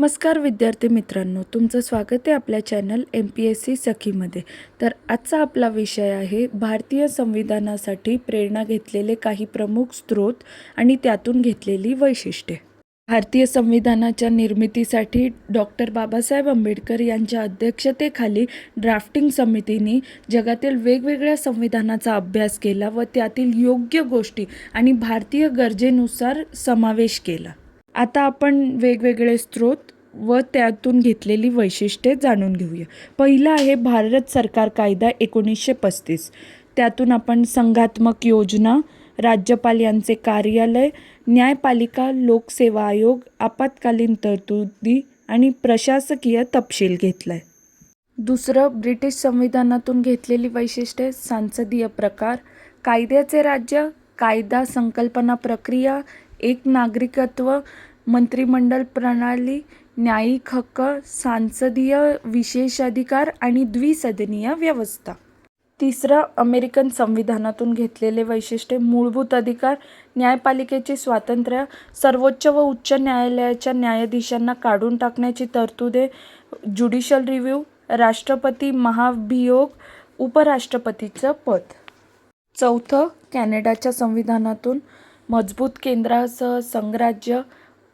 नमस्कार विद्यार्थी मित्रांनो तुमचं स्वागत आहे आपल्या channel M P S C सखीमध्ये. तर आजचा आपला विषय आहे भारतीय संविधानासाठी प्रेरणा घेतलेले काही प्रमुख स्रोत आणि त्यातून घेतलेली वैशिष्ट्ये. भारतीय संविधानाच्या निर्मितीसाठी डॉक्टर बाबासाहेब आंबेडकर यांच्या अध्यक्षतेखाली ड्राफ्टिंग समितीने जगातील वेगवेगळ्या संविधानाचा अभ्यास केला व त्यातील योग्य गोष्टी आणि भारतीय गरजेनुसार समावेश केला. आता आपण वेगवेगळे स्रोत व त्यातून घेतलेली वैशिष्ट्ये जाणून घेऊया. पहिलं आहे भारत सरकार कायदा एकोणीसशे पस्तीस. त्यातून आपण संघात्मक योजना राज्यपाल यांचे कार्यालय न्यायपालिका लोकसेवा आयोग आपत्कालीन तरतुदी आणि प्रशासकीय तपशील घेतलाय. दुसरं ब्रिटिश संविधानातून घेतलेली वैशिष्ट्ये सांसदीय प्रकार कायद्याचे राज्य कायदा संकल्पना प्रक्रिया एक नागरिकत्व मंत्रिमंडळ प्रणाली न्यायिक हक्क सांसदीय विशेषाधिकार आणि द्विसदनीय व्यवस्था. तिसरं अमेरिकन संविधानातून घेतलेले वैशिष्ट्ये मूलभूत अधिकार न्यायपालिकेचे स्वातंत्र्य सर्वोच्च व उच्च न्यायालयाच्या न्यायाधीशांना काढून टाकण्याची तरतुदे ज्युडिशल रिव्ह्यू राष्ट्रपती महाभियोग उपराष्ट्रपतीचं पद. चौथं कॅनडाच्या संविधानातून मजबूत केंद्रासह संघराज्य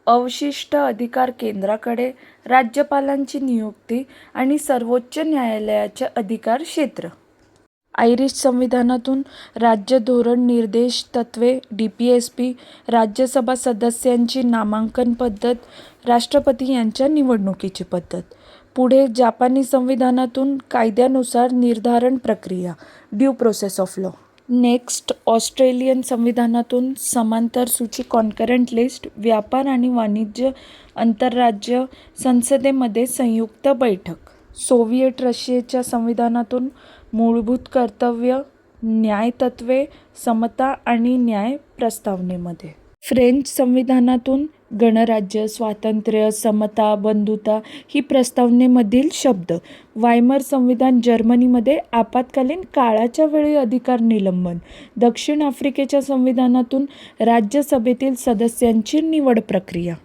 अवशिष्ट अधिकार केंद्राकडे राज्यपालांची नियुक्ती आणि सर्वोच्च न्यायालयाचे अधिकार क्षेत्र. आयरिश संविधानातून राज्य धोरण निर्देश तत्त्वे D P S P Rajya Sabha सदस्यांची नामांकन पद्धत राष्ट्रपती यांच्या निवडणुकीची पद्धत. पुढे जापानी संविधानातून कायद्यानुसार निर्धारण प्रक्रिया. Due process of law next Australian संविधानातून समांतर सूची कॉन्करंट लिस्ट व्यापार आणि वाणिज्य आंतरराज्य संसदेमध्ये संयुक्त बैठक. सोव्हिएट रशियाच्या संविधानातून मूलभूत कर्तव्य न्यायतत्त्वे समता आणि न्याय प्रस्तावनेमध्ये. फ्रेंच संविधानातून गणराज्य स्वातंत्र्य समता बंधुता ही प्रस्तावनेमधील शब्द. वायमर संविधान जर्मनीमध्ये आपत्कालीन काळाच्या वेळी अधिकार निलंबन. दक्षिण आफ्रिकेच्या संविधानातून राज्यसभेतील सदस्यांची निवड प्रक्रिया.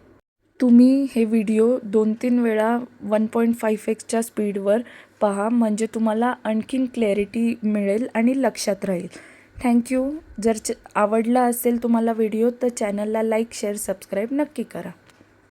तुम्ही हे व्हिडिओ दोन तीन वेळा वन पॉईंट फाईव्ह एक्सच्या स्पीडवर पहा म्हणजे तुम्हाला आणखीन क्लॅरिटी मिळेल आणि लक्षात राहील. थँक्यू जर च आवडला असेल तुम्हाला व्हिडिओ तर चॅनलला लाईक शेअर सबस्क्राईब नक्की करा.